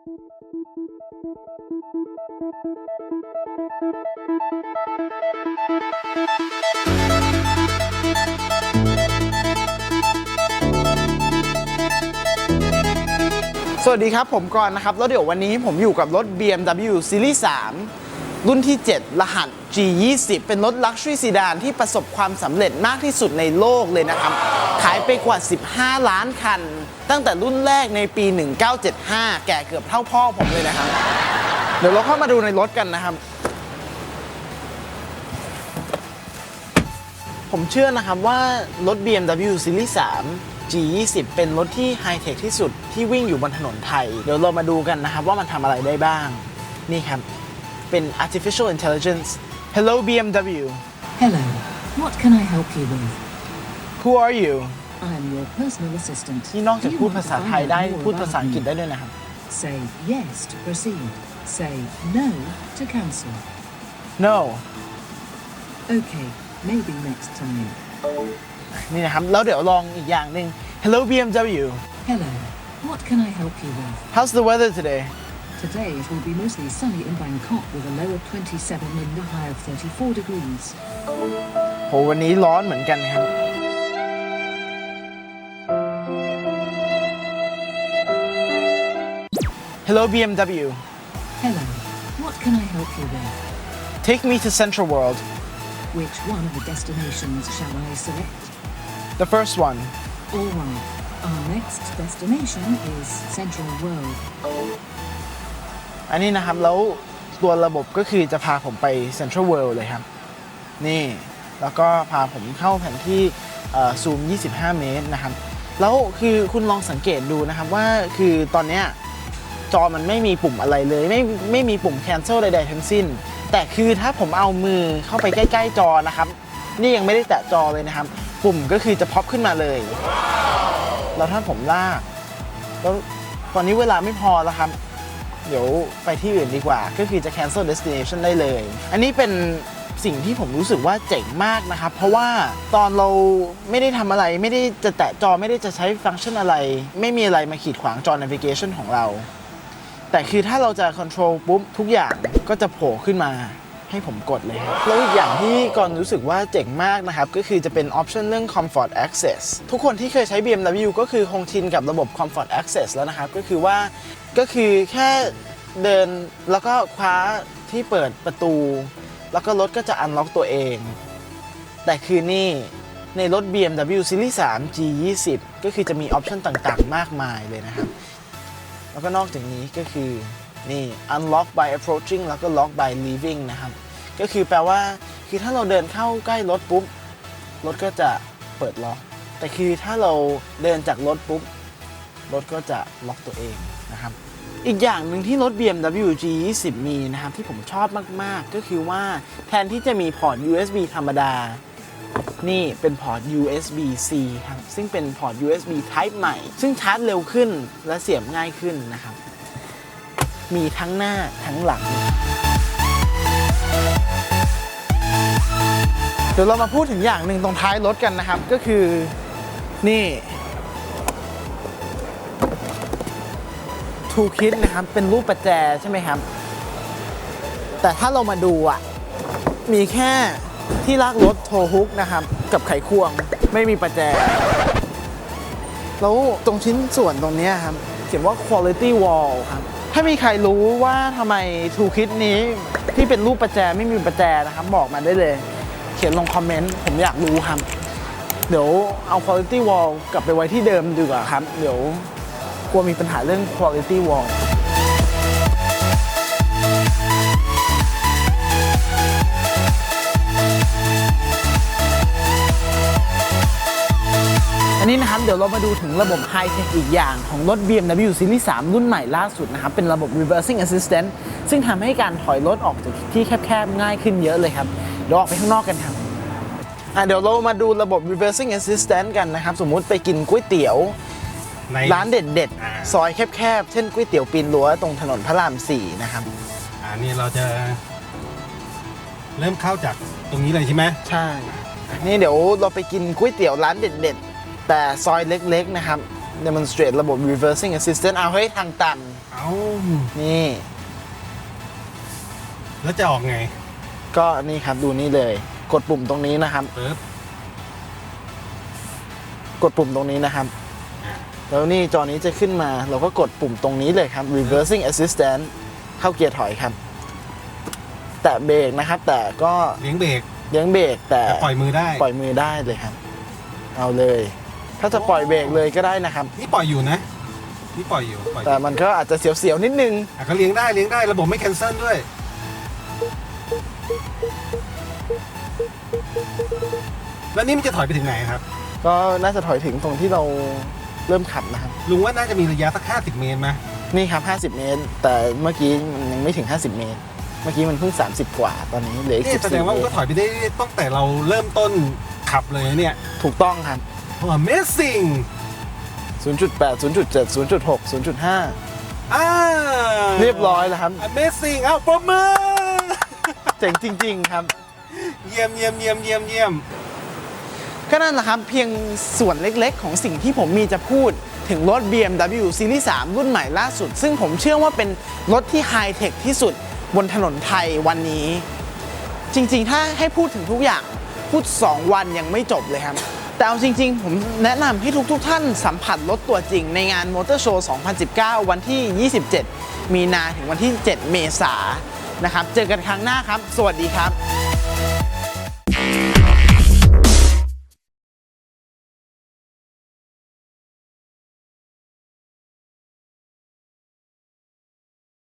สวัสดีครับ ผมกรณ์นะครับ แล้วเดี๋ยววันนี้ผมอยู่กับรถ BMW Series 3 รุ่นที่ 7 รหัส G20 เป็นรถ Luxury Sedan ที่ประสบความสำเร็จมากที่สุดในโลกเลยนะครับ ขายไปกว่า 15 ล้านคัน ตั้งแต่รุ่นแรกในปี 1975 แก่เกือบเท่าพ่อผมเลยนะครับ เดี๋ยวเราเข้ามาดูในรถกันนะครับ ผมเชื่อนะครับว่ารถ BMW Series 3 G20 เป็นรถที่ไฮเทคที่สุดที่วิ่งอยู่บนถนนไทย เดี๋ยวเรามาดูกันนะครับว่ามันทำอะไรได้บ้าง นี่ครับ เป็น artificial intelligence Hello BMW Hello, what can I help you with? Who are you I'm your personal assistant. ที่นอกจาก Do you พูด want ภา to ษา find ไทยได้ out more พูดภาษา about อังกฤษ me? ได้ด้วยนะครับ Say yes to proceed. Say no to cancel. No Okay, maybe next time. นี่นะครับ แล้วเดี๋ยวลองอีกอย่างหนึ่ง Hello BMW Hello, what can I help you with? How's the weather today Today it will be mostly sunny in Bangkok with a low of 27 and a high of 34 degrees. โหวันนี้ร้อนเหมือนกันครับ Hello BMW Hello, what can I help you with? Take me to Central World Which one of the destinations shall I select? the first one All right, our next destination is Central World. อันนี้นะครับแล้วตัวระบบก็คือจะพาผมไป Central World เลยครับ นี่แล้วก็พาผมเข้าแผนที่ซูม 25 เมตรนะครับ แล้วคือคุณลองสังเกตดูนะครับว่าคือตอนเนี้ยจอมันไม่มีปุ่มอะไรเลย ไม่ไม่มีปุ่ม cancel ใดๆทั้งสิ้น แต่คือถ้าผมเอามือเข้าไปใกล้ ๆ จอนะครับ นี่ยังไม่ได้แตะจอเลยนะครับ ปุ่มก็คือจะพ็อปขึ้นมาเลย แล้วถ้าผมลาก แล้วตอนนี้เวลาไม่พอแล้วครับ เดี๋ยวไปที่อื่นดีกว่า ก็คือจะ cancel destination ได้เลย อันนี้เป็นสิ่งที่ผมรู้สึกว่าเจ๋งมากนะครับ เพราะว่าตอนเราไม่ได้ทำอะไร ไม่ได้จะแตะจอไม่ได้จะใช้ฟังก์ชันอะไร ไม่มีอะไรมาขีดขวางจอ navigation ของเรา แต่คือถ้าเราจะ control ปุ๊บทุกอย่างก็จะโผล่ขึ้นมา ให้ผมกดเลยครับแล้วอีกอย่างที่ก่อนรู้สึกว่าเจ๋งมากนะครับ ก็คือจะเป็น option เรื่อง comfort access ทุกคนที่เคยใช้ BMW ก็คือคงชินกับระบบ comfort access แล้วนะครับ ก็คือว่าก็คือแค่เดินแล้วก็คว้าที่เปิดประตู แล้วก็รถก็จะ unlock ตัวเอง แต่คือนี่ในรถ BMW Series 3 G20 ก็คือจะมีออปชันต่างๆ มากมายเลยนะครับ แล้วก็นอกจากนี้ก็คือ นี่ unlock by approaching แล้วก็ lock by leaving นะครับ ก็คือแปลว่าคือถ้าเราเดินเข้าใกล้รถปุ๊บ รถก็จะเปิดล็อก แต่คือถ้าเราเดินจากรถปุ๊บ รถก็จะล็อกตัวเองนะครับ อีกอย่างหนึ่งที่รถ BMW G20 มีนะครับ ที่ผมชอบมาก ๆ ก็คือว่าแทนที่จะมีพอร์ต USB ธรรมดา นี่เป็นพอร์ต USB-C ครับ ซึ่งเป็นพอร์ต USB Type ใหม่ ซึ่งชาร์จเร็วขึ้นและเสียบง่ายขึ้นนะครับ มีทั้งหน้าทั้งหลัง เดี๋ยวเรามาพูดถึงอย่างหนึ่งตรงท้ายรถกันนะครับ ก็คือนี่ทูคิดนะครับ เป็นรูปประแจใช่ไหมครับ แต่ถ้าเรามาดูอะ มีแค่ที่ลากรถโทฮุกนะครับ กับไขควงไม่มีประแจ แล้วตรงชิ้นส่วนตรงนี้ครับ เขียนว่า quality wall ครับ ถ้ามีใครรู้ว่าทำไมทูคิดนี้ที่เป็นรูปประแจไม่มีประแจนะครับ บอกมาได้เลย เขียนลงคอมเมนต์ผมอยากรู้ครับ เดี๋ยวเอา quality wall กลับไปไว้ที่เดิมดีกว่าครับ เดี๋ยวกลัวมีปัญหาเรื่อง quality wall อันนี้นะครับเดี๋ยวเรามาดูถึงระบบไฮเทคอีกอย่างของรถ BMW Series 3 รุ่นใหม่ล่าสุดนะครับ เป็นระบบ reversing assistant ซึ่งทำให้การถอยรถออกจากที่แคบๆ ง่ายขึ้นเยอะเลยครับ เดี๋ยวออกไปข้างนอกกันครับอะเดี๋ยวเรามาดูระบบ reversing assistant กันนะครับ สมมุติไปกินก๋วยเตี๋ยว ใน ร้านเด็ดอ่า ๆ ซอยแคบๆ เช่นก๋วยเตี๋ยวปีนรั้วตรงถนนพระราม4นะครับ อ่านี่เราจะ เริ่มเข้าจากตรงนี้เลยใช่ไหมใช่ นี่เดี๋ยวเราไปกินก๋วยเตี๋ยวร้านเด็ดๆ แต่ซอยเล็กๆนะครับ demonstrate ระบบ reversing assistant เอาให้ทางตัน เอานี่ แล้วจะออกไงก็นี่ครับดูนี่เลย กดปุ่มตรงนี้นะครับ ปึ๊บกดปุ่มตรงนี้นะครับอ่าแล้วนี่จอนี้จะขึ้นมา เราก็กดปุ่มตรงนี้เลยครับ reversing assistant เข้าเกียร์ถอยครับ แตะเบรกนะครับ แต่ก็เลี้ยงเบรกเลี้ยงเบรกแต่แต่ปล่อยมือได้ ปล่อยมือได้เลยครับ เอาเลย ถ้าจะปล่อยเบรกเลยก็ได้นะครับ นี่ปล่อยอยู่นะ นี่ปล่อยอยู่ปล่อยอยู่แต่มันก็อาจจะเสียวๆนิดนึง อะก็เลี้ยงได้เลี้ยงได้ระบบไม่แคนเซิลด้วย แล้วนี่มันจะถอยไปถึงไหนครับ ก็น่าจะถอยถึงตรงที่เราเริ่มขับนะครับ ลุงว่าน่าจะมีระยะสัก 50 เมตรไหมนี่ครับ 50 เมตร แต่เมื่อกี้มันยังไม่ถึง 50 เมตร เมื่อกี้มันเพิ่ง 30 กว่า ตอนนี้เหลืออีกนี่แสดง14ว่าเมมันตก็รถอยไปได้ตั้งแต่เราเริ่มต้นขับเลยนะเนี่ย ถูกต้องครับโอ้ Amazing 0.8 0.7 0.6 0.5 อ่า เรียบร้อยแล้วครับ Amazing อ้าวปรบมือ เจ๋งจริง ๆ ครับ เยี่ยมเยี่ยมเยี่ยมเยี่ยมเยี่ยม ก็นั่นแหละครับเพียงส่วนเล็กๆ ของสิ่งที่ผมมีจะพูดถึงรถ BMW Series 3 รุ่นใหม่ล่าสุด ซึ่งผมเชื่อว่าเป็นรถที่ไฮเทคที่สุดบนถนนไทยวันนี้ จริงๆ ถ้าให้พูดถึงทุกอย่าง พูด 2 วันยังไม่จบเลยครับ แต่เอาจริง ๆ ผมแนะนำให้ทุกๆท่านสัมผัสรถตัวจริงในงานมอเตอร์โชว์2019 วันที่ 27 มีนาถึงวันที่ 7 เมษายนนะครับ เจอกันครั้งหน้าครับ สวัสดีครับ